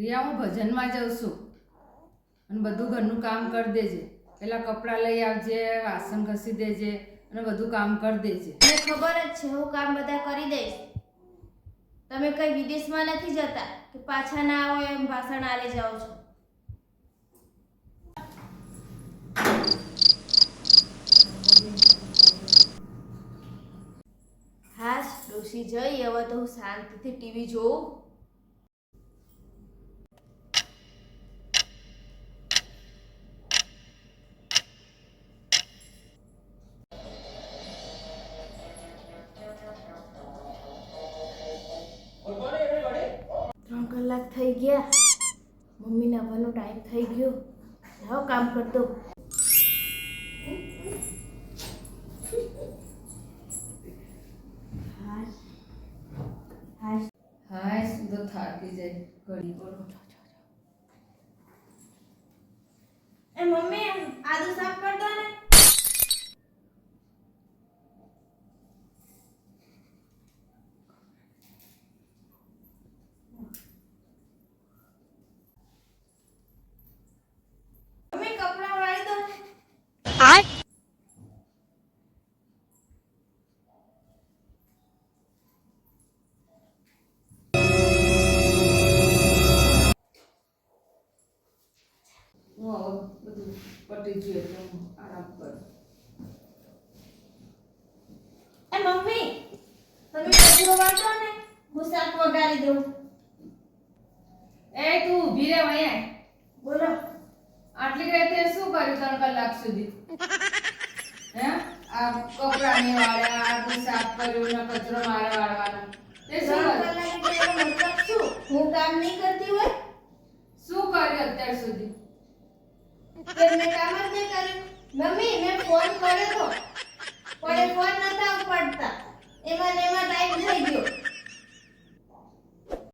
રિયા, હું ભજનમાં જાઉં છું. અને બધું ઘરનું કામ કરી દેજે. પેલા કપડાં લઈ આવજે, વાસણ ઘસી દેજે અને બધું કામ કરી દેજે. ખબર જ છે, હું કામ બધા કરી દઈશ. તમે કઈ વિદેશમાં નથી જતા કે પાછા ના આવો એમ ભાષણ આલે જાઓ છો? હાશ, ડોશી જઈ, હવે તો હું શાંતિથી ટીવી જોઉં. ગયા. મમ્મીને આવવાનો ટાઈમ થઈ ગયો. જાઓ કામ કરતો. હાય શું તો થાકી જાય. ઘડી બોલો. એ મમ્મી આદુ સાફ હું બધું પટી ગયું એટલે હું આરામ કરું. એ મમ્મી તમે કચરો વાળો ને હું શાક વઘારી દઉં. એ તું ઊભી રે અહીંયા. બોલો. આટલી રાતે શું કર્યું ત્રણ કલાક સુધી? હે? આ કપડા ને વાળ્યા આટલું સાફ કર્યું ને કચરો મારે વાળવાનો. તે કર્યું? શું? હું કામ નહીં કરતી હોય? શું કર્યું અત્યાર સુધી? મમ્મી મેં ફોન કર્યો તો. પણ ફોન નતા ઉપાડતા